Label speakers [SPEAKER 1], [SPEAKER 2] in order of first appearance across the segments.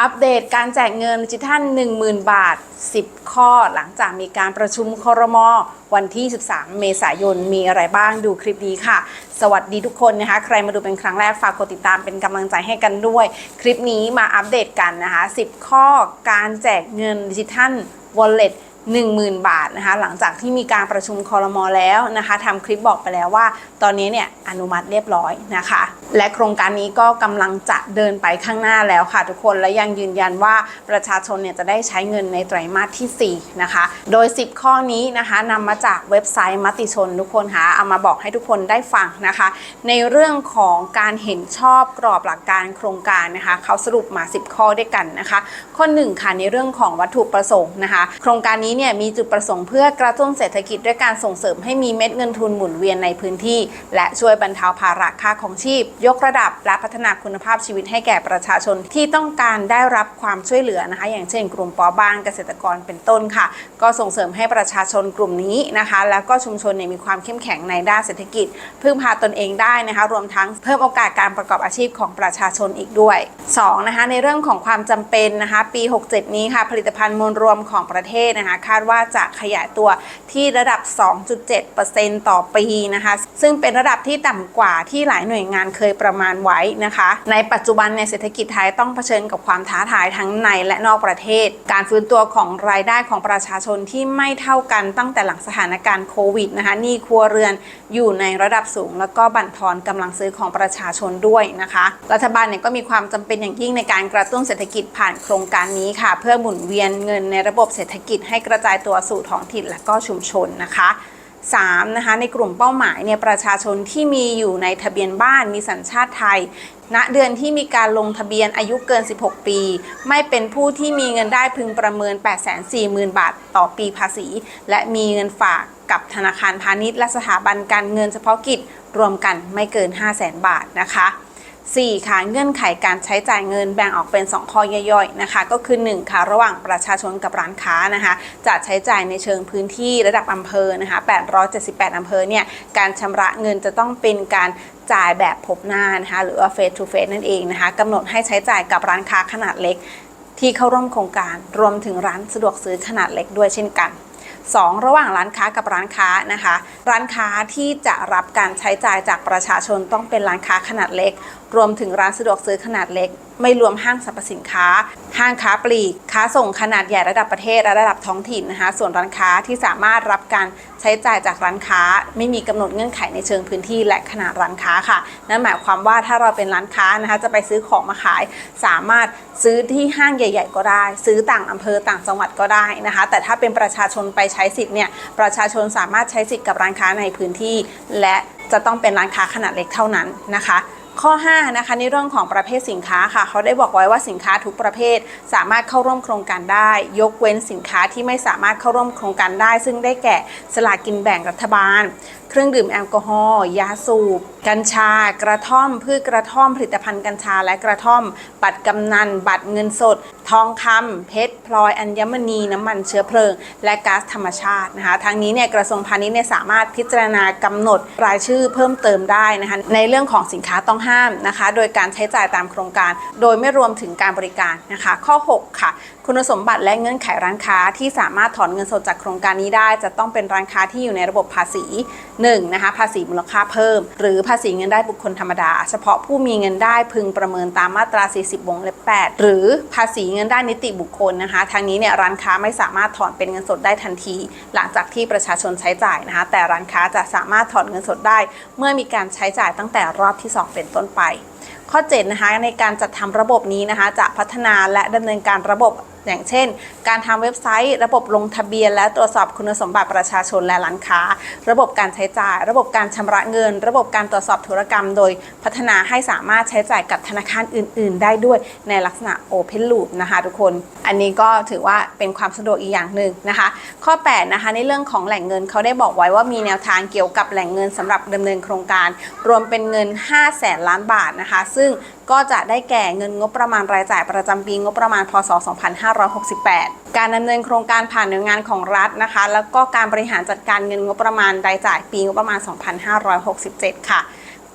[SPEAKER 1] อัปเดตการแจกเงินดิจิทัล 10,000 บาท 10 ข้อ หลังจากมีการประชุมครม วันที่ 13 เมษายน มีอะไรบ้างดูคลิปนี้ค่ะ สวัสดีทุกคนนะคะ ใครมาดูเป็นครั้งแรกฝากกดติดตามเป็นกำลังใจให้กันด้วย คลิปนี้มาอัปเดตกันนะคะ 10 ข้อการแจกเงินดิจิทัล Wallet 10,000 บาทนะคะหลังจากที่มีการประชุมคอรมอแล้วนะคะทำคลิปบอกไปแล้วว่า ตอนนี้เนี่ยอนุมัติเรียบร้อยนะคะ และโครงการนี้ก็กำลังจะเดินไปข้างหน้าแล้วค่ะทุกคนและยังยืนยันว่าประชาชนเนี่ยจะได้ใช้เงินในไตรมาสที่ 4 นะคะ โดย 10 ข้อนี้นะคะนำมาจากเว็บไซต์มติชนทุกคนค่ะเอามาบอกให้ทุกคนได้ฟังนะคะ ในเรื่องของการเห็นชอบกรอบหลักการโครงการนะคะ เขาสรุปมา 10 ข้อด้วยกันนะคะ ข้อหนึ่งค่ะในเรื่องของวัตถุประสงค์นะคะ โครงการนี้เนี่ยมีจุดประสงค์เพื่อกระตุ้นเศรษฐกิจด้วยการส่งเสริมให้มีเม็ดเงินทุนหมุนเวียนในพื้นที่ และช่วยบรรเทาภาระค่าของชีพยกระดับและพัฒนาคุณภาพชีวิตให้แก่ประชาชนที่ต้องการได้รับความช่วยเหลือนะคะ อย่างเช่น กลุ่มปอบ้างเกษตรกรเป็นต้นค่ะ ก็ส่งเสริมให้ประชาชนกลุ่มนี้นะคะ แล้วก็ชุมชนเนี่ยมีความเข้มแข็งในด้านเศรษฐกิจ พึ่งพาตนเองได้นะคะ รวมทั้งเพิ่มโอกาสการประกอบอาชีพของประชาชนอีกด้วยสองนะคะในเรื่องของความจำเป็นนะคะปี 67 นี้ค่ะ ผลิตภัณฑ์มวลรวมของประเทศนะคะ คาดว่าจะขยายตัวที่ระดับ 2.7%ต่อปีนะคะ ซึ่งเป็นระดับที่ต่ำกว่าที่หลายหน่วยงานเคยประมาณไว้นะคะ ในปัจจุบันเนี่ยเศรษฐกิจไทยต้องเผชิญกับความท้าทายทั้งในและนอกประเทศ การฟื้นตัวของรายได้ของประชาชนที่ไม่เท่ากันตั้งแต่หลังสถานการณ์โควิดนะคะหนี้ครัวเรือนอยู่ในระดับสูง แล้วก็บั่นทอนกำลังซื้อของประชาชนด้วยนะคะ รัฐบาลเนี่ยก็มีความจำเป็นอย่างยิ่งในการกระตุ้นเศรษฐกิจผ่านโครงการนี้ค่ะ เพื่อหมุนเวียนเงินในระบบเศรษฐกิจให้กระจายตัวสู่ท้องถิ่นและก็ชุมชนนะคะ 3 นะคะในกลุ่มเป้าหมายเนี่ยประชาชนที่มีอยู่ในทะเบียนบ้านมีสัญชาติไทย ณเดือนที่มีการลงทะเบียนอายุเกิน 16 ปี ไม่เป็นผู้ที่มีเงินได้พึงประเมิน 840,000 บาทต่อปีภาษี และมีเงินฝากกับธนาคารพาณิชย์และสถาบันการเงินเฉพาะกิจรวมกันไม่เกิน 500,000 บาทนะคะ 4ค่ะเงื่อนไขการใช้จ่ายเงินแบ่งออกเป็น 2 ข้อย่อยๆนะคะ ก็คือ 1 ค่ะ ระหว่างประชาชนกับร้านค้านะคะ จะใช้จ่ายในเชิงพื้นที่ระดับอำเภอนะคะ878อำเภอเนี่ยการชำระเงินจะต้องเป็นการจ่ายแบบพบหน้านะคะหรือว่า face to face นั่นเองนะคะกำหนดให้ใช้จ่ายกับร้านค้าขนาดเล็ก ที่เข้าร่วมโครงการรวมถึงร้านสะดวกซื้อขนาดเล็กด้วยเช่นกัน 2. ระหว่างร้านค้ากับร้านค้านะคะ ร้านค้าที่จะรับการใช้จ่ายจากประชาชนต้องเป็นร้านค้าขนาดเล็ก รวมถึงร้านสะดวกซื้อขนาดเล็ก ไม่รวมห้างสรรพสินค้า ห้างค้าปลีก ค้าส่งขนาดใหญ่ระดับประเทศและระดับท้องถิ่นนะคะ ส่วนร้านค้าที่สามารถรับการใช้จ่ายจากร้านค้า ไม่มีกำหนดเงื่อนไขในเชิงพื้นที่และขนาดร้านค้าค่ะ นั่นหมายความว่าถ้าเราเป็นร้านค้านะคะจะไปซื้อของมาขาย สามารถซื้อที่ห้างใหญ่ ๆ ก็ได้ ซื้อต่างอำเภอต่างจังหวัดก็ได้นะคะ แต่ถ้าเป็นประชาชนไปใช้สิทธิ์เนี่ยประชาชนสามารถใช้สิทธิ์กับร้านค้าในพื้นที่ และจะต้องเป็นร้านค้าขนาดเล็กเท่านั้นนะคะ ข้อ5นะคะในเรื่องของประเภทสินค้าค่ะ เขาได้บอกไว้ว่าสินค้าทุกประเภท สามารถเข้าร่วมโครงการได้ ยกเว้นสินค้าที่ไม่สามารถเข้าร่วมโครงการได้ ซึ่งได้แก่สลากกินแบ่งรัฐบาลเครื่องดื่มแอลกอฮอล์ยาสูบ กัญชา กระท่อม พืชกระท่อม ผลิตภัณฑ์กัญชาและกระท่อม บัตรกำนัน บัตรเงินสด ทองคำเพชรพลอยอัญมณีน้ำมันเชื้อเพลิง และก๊าซธรรมชาตินะคะทางนี้เนี่ยกระทรวงพาณิชย์เนี่ยสามารถพิจารณากำหนดรายชื่อเพิ่มเติมได้นะคะในเรื่องของสินค้าต้องห้ามนะคะ โดยการใช้จ่ายตามโครงการ โดยไม่รวมถึงการบริการนะคะ ข้อ 6 ค่ะ คุณสมบัติและเงื่อนไขร้านค้าที่สามารถถอนเงินสดจากโครงการนี้ได้ จะต้องเป็นร้านค้าที่อยู่ในระบบภาษี 1. นะคะภาษีมูลค่าเพิ่ม หรือภาษีเงินได้บุคคลธรรมดา เฉพาะผู้มีเงินได้พึงประเมินตามมาตรา 40 วงเล็บ 8 หรือภาษีเงินได้นิติบุคคลนะคะทางนี้เนี่ยร้านค้าไม่สามารถถอนเป็นเงินสดได้ทันที หลังจากที่ประชาชนใช้จ่ายนะคะแต่ร้านค้าจะสามารถถอนเงินสดได้ เมื่อมีการใช้จ่ายตั้งแต่รอบที่ 2 เป็นต้นไป ข้อ7นะคะในการจัดทำระบบนี้นะคะจะพัฒนาและดำเนินการระบบ อย่างเช่น การทำเว็บไซต์ ระบบลงทะเบียน และตรวจสอบคุณสมบัติประชาชนและร้านค้า ระบบการใช้จ่าย ระบบการชำระเงิน ระบบการตรวจสอบธุรกรรม โดยพัฒนาให้สามารถใช้จ่ายกับธนาคารอื่น ๆ ได้ด้วยในลักษณะ Open Loop นะคะทุกคน อันนี้ก็ถือว่าเป็นความสะดวกอีกอย่างหนึ่งนะคะ ข้อ 8 นะคะในเรื่องของแหล่งเงินเขาได้บอกไว้ว่ามีแนวทางเกี่ยวกับแหล่งเงินสำหรับดำเนินโครงการ รวมเป็นเงิน5แสนล้านบาทนะคะ ซึ่ง ก็จะได้แก่เงินงบประมาณรายจ่ายประจำปีงบประมาณพศ 2568 การดำเนินโครงการผ่านหน่วยงานของรัฐนะคะ แล้วก็การบริหารจัดการเงินงบประมาณรายจ่ายปีงบประมาณ 2567 ค่ะ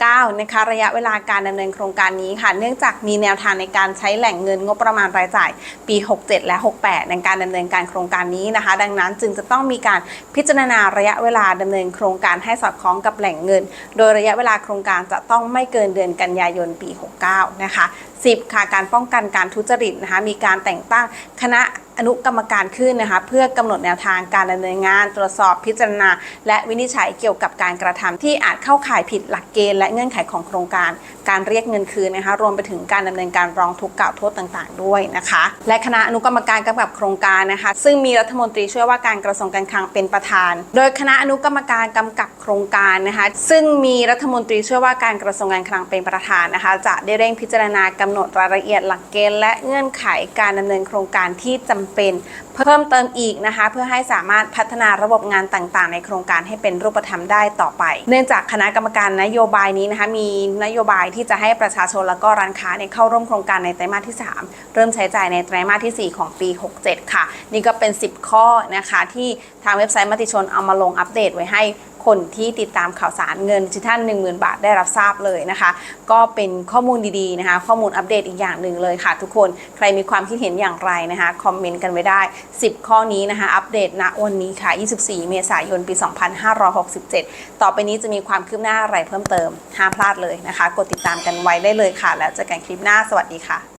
[SPEAKER 1] 9 นะคะ ระยะเวลาการดำเนินโครงการนี้ค่ะ เนื่องจากมีแนวทางในการใช้แหล่งเงินงบประมาณรายจ่ายปี 67 และ 68 ในการดำเนินการโครงการนี้นะคะ ดังนั้นจึงจะต้องมีการพิจารณาระยะเวลาดำเนินโครงการให้สอดคล้องกับแหล่งเงิน โดยระยะเวลาโครงการจะต้องไม่เกินเดือนกันยายนปี 69 นะคะ 10 ค่ะการป้องกันการทุจริตนะคะมีการแต่งตั้งคณะอนุกรรมการขึ้นนะคะเพื่อกำหนดแนวทางการดำเนินงาน ตรวจสอบพิจารณา และวินิจฉัยเกี่ยวกับการกระทำที่อาจเข้าข่ายผิดหลักเกณฑ์และเงื่อนไขของโครงการ การเรียกเงินคืนนะคะรวมไปถึงการดำเนินการร้องทุกข์กล่าวโทษต่างๆ ด้วยนะคะ และคณะอนุกรรมการกำกับโครงการนะคะ ซึ่งมีรัฐมนตรีช่วยว่าการกระทรวงการคลังเป็นประธาน โดยคณะอนุกรรมการกำกับโครงการนะคะ ซึ่งมีรัฐมนตรีช่วยว่าการกระทรวงการคลังเป็นประธานนะคะ จะได้เร่งพิจารณากำหนดรายละเอียดหลักเกณฑ์และเงื่อนไขการดำเนินโครงการที่จำเป็น เพิ่มเติมอีกนะคะ เพื่อให้สามารถพัฒนาระบบงานต่างๆ ในโครงการให้เป็นรูปธรรมได้ต่อไป เนื่องจากคณะกรรมการนโยบายนี้นะคะมีนโยบายที่จะให้ประชาชนและก็ร้านค้าเนี่ยเข้าร่วมโครงการในไตรมาสที่ 3 เริ่มใช้จ่ายในไตรมาสที่ 4 ของปี 67 ค่ะ นี่ก็เป็น 10 ข้อนะคะที่ทางเว็บไซต์มติชนเอามาลงอัปเดตไว้ให้คนที่ติดตามข่าวสารเงินดิจิทัล10,000 บาทได้รับทราบเลยนะคะ ก็เป็นข้อมูลดีๆนะคะ ข้อมูลอัปเดตอีกอย่างหนึ่งเลยค่ะทุกคนใครมีความคิดเห็นอย่างไรนะคะคอมเมนต์กันไว้ได้ 10 ข้อนี้นะคะ อัปเดตณวันนี้ค่ะ 24 เมษายนปี 2567 ต่อไปนี้จะมีความคืบหน้าอะไรเพิ่มเติมห้ามพลาดเลยนะคะ กดติดตามกันไว้ได้เลยค่ะ แล้วเจอกันคลิปหน้าสวัสดีค่ะ